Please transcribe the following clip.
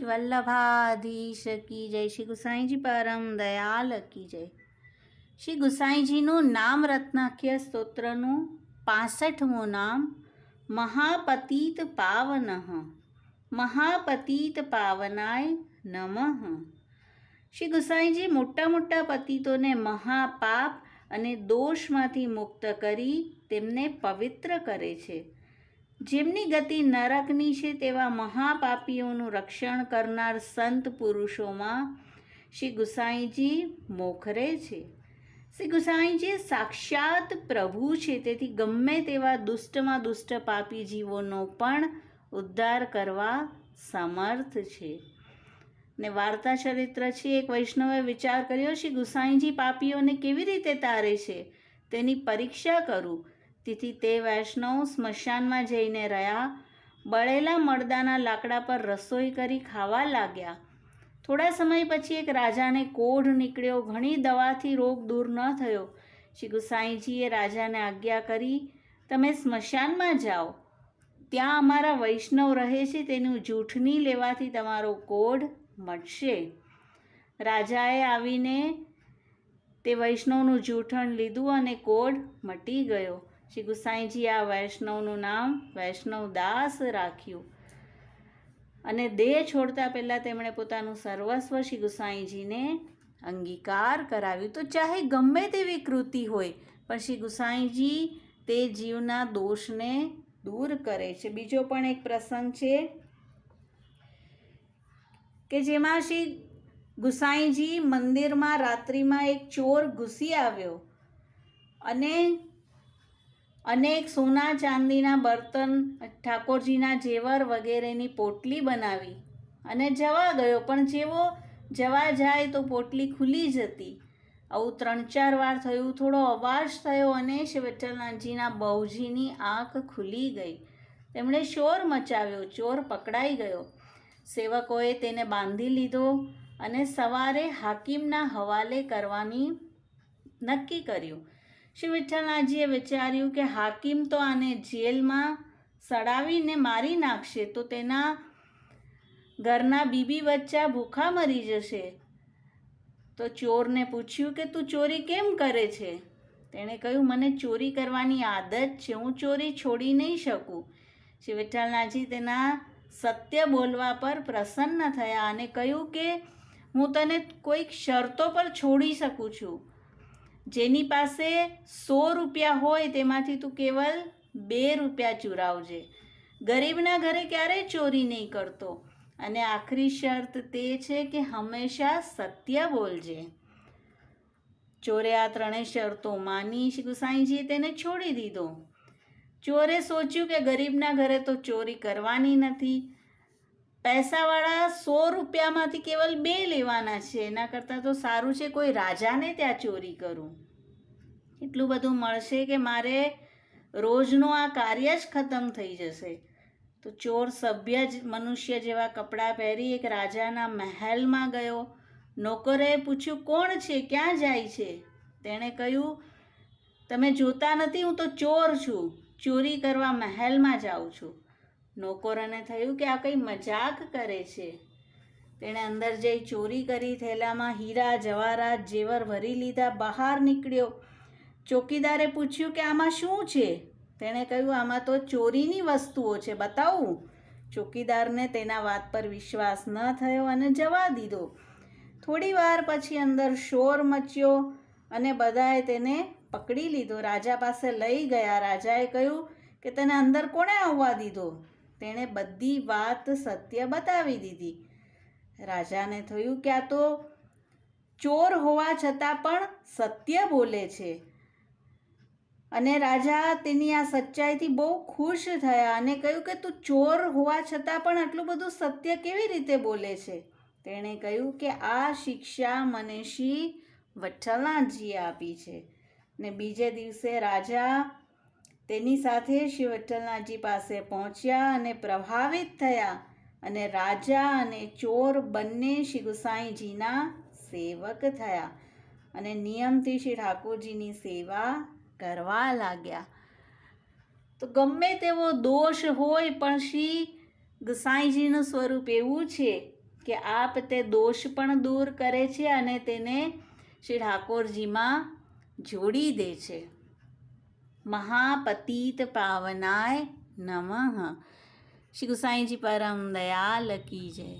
વલ્લભાધીશ કી જય, શ્રી ગુસાઈજી પરમ દયાલ કી જય. શ્રી ગુસાઈજીનું નામ રત્નાખ્ય સ્તોત્રનું પાસઠમું નામ મહાપતિત પાવન. મહાપતિત પાવનાય નમઃ. શ્રી ગુસાઈજી મોટા મોટા પતિતોને મહાપાપ અને દોષમાંથી મુક્ત કરી તેમને પવિત્ર કરે છે. જેમની ગતિ નરકની છે, તેવા મહાપાપીઓનું રક્ષણ કરનાર સંત પુરુષોમાં શ્રી ગુસાઈજી મોખરે છે. શ્રી ગુસાઈજી સાક્ષાત પ્રભુ છે, તેથી ગમે તેવા દુષ્ટમાં દુષ્ટ પાપી જીવોનો પણ ઉદ્ધાર કરવા સમર્થ છે. ને વાર્તા ચરિત્ર છે, એક વૈષ્ણવે વિચાર કર્યો, શ્રી ગુસાઈજી પાપીઓને કેવી રીતે તારે છે? તેની પરીક્ષા કરું. તેથી તે વૈષ્ણવ સ્મશાનમાં જઈને રહ્યા, બળેલા મળદાના લાકડા પર રસોઈ કરી ખાવા લાગ્યા. થોડા સમય પછી એક રાજાને કોઢ નીકળ્યો, ઘણી દવાથી રોગ દૂર ન થયો. શ્રી ગુસાઈજીએ રાજાને આજ્ઞા કરી, તમે સ્મશાનમાં જાઓ. ત્યાં અમારા વૈષ્ણવ રહે છે, તેનું જૂઠની લેવાથી તમારો કોઢ મટશે રાજાએ આવીને તે વૈષ્ણવનું જૂઠણ લીધું અને કોઢ મટી ગયો. શ્રી ગુસાઈજી આ વૈષ્ણવનું નામ વૈષ્ણવ દાસ રાખ્યું. અને દેહ છોડતા પહેલાં તેમણે પોતાનું સર્વસ્વ શ્રી ગુસાઈજીને અંગીકાર કરાવ્યું. તો ચાહે ગમે તેવી કૃતિ હોય, પણ શ્રી ગુસાઈજી તે જીવના દોષને દૂર કરે છે. બીજો પણ એક પ્રસંગ છે કે જેમાં શ્રી ગુસાઈજી મંદિરમાં રાત્રિમાં એક ચોર ઘૂસી આવ્યો અને અનેક સોના ચાંદીના બર્તન, ઠાકોરજીના જેવર વગેરેની પોટલી બનાવી. અને જવા ગયો, પણ જેવો જવા જાય તો પોટલી ખુલી જતી. આવું ત્રણ ચાર વાર થયું, થોડો અવાજ થયો અને વિઠ્ઠલનાથજીના બહુજીની આંખ ખુલી ગઈ. તેમણે શોર મચાવ્યો, ચોર પકડાઈ ગયો. સેવકોએ તેને બાંધી લીધો અને સવારે હાકીમના હવાલે કરવાની નક્કી કર્યું. શ્રી વિઠ્ઠલનાથજીએ વિચાર્યું કે હાકીમ તો આને જેલમાં સડાવીને મારી નાખશે, તો તેના ઘરના બીબી બચ્ચા ભૂખા મરી જશે. તો ચોરને પૂછ્યું કે તું ચોરી કેમ કરે છે? તેણે કહ્યું, મને ચોરી કરવાની આદત છે, હું ચોરી છોડી નહીં શકું. શ્રી વિઠ્ઠલનાથજી તેના સત્ય બોલવા પર પ્રસન્ન થયા અને કહ્યું કે હું તને કોઈક શરતો પર છોડી શકું છું. જેની પાસે સો રૂપિયા હોય તેમાંથી તું કેવલ બે રૂપિયા ચુરાવજે. ગરીબના ઘરે ક્યારેય ચોરી નહીં કરતો? અને આખરી શરત તે છે કે હંમેશા સત્ય બોલજે. ચોરે આ ત્રણેય શરતો માની ગુસાઈજીએ તેને છોડી દીધો. ચોરે સોચ્યું કે ગરીબના ઘરે તો ચોરી કરવાની નથી. પૈસાવાળા સો રૂપિયામાંથી કેવલ બે લેવાના છે. એના કરતાં તો સારું છે કોઈ રાજાને ત્યાં ચોરી કરું. એટલું બધું મળશે કે મારે રોજનું આ કાર્ય જ ખતમ થઈ જશે. તો ચોર સભ્ય જ, મનુષ્ય જેવા કપડાં પહેરી એક રાજાના મહેલમાં ગયો. નોકરે પૂછ્યું, કોણ છે? ક્યાં જાય છે? તેણે કહ્યું, તમે જોતા નથી, હું તો ચોર છું. ચોરી કરવા મહેલમાં જાઉં છું. નોકરોને થયું કે આ કંઈ મજાક કરે છે? તેણે અંદર જઈ ચોરી કરી, થેલામાં હીરા, જવાહરાત જેવર ભરી લીધા, બહાર નીકળ્યો. ચોકીદારે પૂછ્યું કે આમાં શું છે? તેણે કહ્યું, આમાં તો ચોરીની વસ્તુઓ છે, બતાવું. ચોકીદારને તેના વાત પર વિશ્વાસ ન થયો અને જવા દીધો. થોડી વાર પછી અંદર શોર મચ્યો અને બધાએ તેને પકડી લીધો. રાજા પાસે લઈ ગયા. રાજાએ કહ્યું કે તને અંદર કોણે આવવા દીધો? તેણે બધી વાત સત્ય બતાવી દીધી. રાજાને થયું કે આ તો ચોર હોવા છતાં પણ સત્ય બોલે છે. અને રાજા તેની આ સચ્ચાઈથી બહુ ખુશ થયા અને કહ્યું કે તું ચોર હોવા છતાં પણ આટલું બધું સત્ય કેવી રીતે બોલે છે? તેણે કહ્યું કે આ શિક્ષા મને શ્રી વઠ્ઠલનાથજીએ આપી છે. ને બીજે દિવસે રાજા તેની સાથે શ્રી વિઠ્ઠલનાથજી પાસે પહોંચ્યા અને પ્રભાવિત થયા અને રાજા અને ચોર બંને શ્રી ગુસાઈજીના સેવક થયા અને નિયમથી શ્રી ઠાકોરજીની સેવા કરવા લાગ્યા. તો ગમે તેવો દોષ હોય પણ શ્રી ગુસાઈજીનું સ્વરૂપ એવું છે કે આપ તે દોષ પણ દૂર કરે છે અને તેને શ્રી ઠાકોરજીમાં જોડી દે છે. મહાપતિત પાવનાય નમઃ શ્રી ગુસાઈજી પરમ દયાલ કી જય